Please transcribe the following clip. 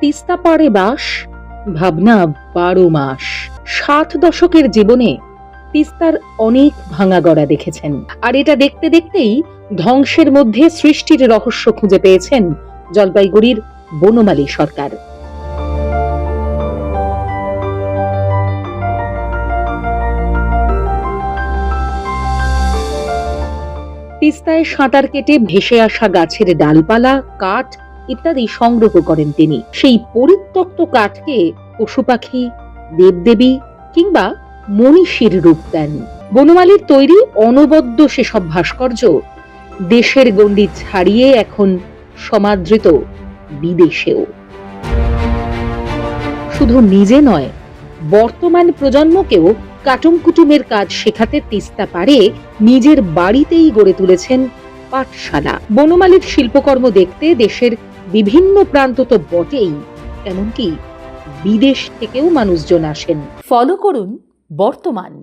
তিস্তা পাড়ে বাস, ভাবনা বারো মাস। সাত দশকের জীবনে তিস্তার অনেক ভাঙা গড়া দেখেছেন। আর এটা দেখতে দেখতেই ধ্বংসের মধ্যে সৃষ্টির রহস্য খুঁজে পেয়েছেন জলপাইগুড়ির বনমালী সরকার। তিস্তায় সাঁতার কেটে ভেসে আসা গাছের ডালপালা, কাঠ ইত্যাদি সংগ্রহ করেন তিনি। সেই পরিত্যক্ত কাঠকে পশু পাখি দেবদেবী কিংবা মনীষীর রূপ দেন। বনমালীর তৈরি অনবদ্য সেসব ভাস্কর্য দেশের গণ্ডি ছাড়িয়ে এখন সমাদৃত বিদেশেও। শুধু নিজে নয়, বর্তমান প্রজন্মকেও কাটুম কুটুমের কাজ শেখাতে তিস্তা পারে নিজের বাড়িতেই গড়ে তুলেছেন পাঠশালা। বনমালীর শিল্পকর্ম দেখতে দেশের বিভিন্ন প্রান্ত তো বটেই এমনকি বিদেশ থেকেও মানুষজন আসেন। ফলো করুন বর্তমান।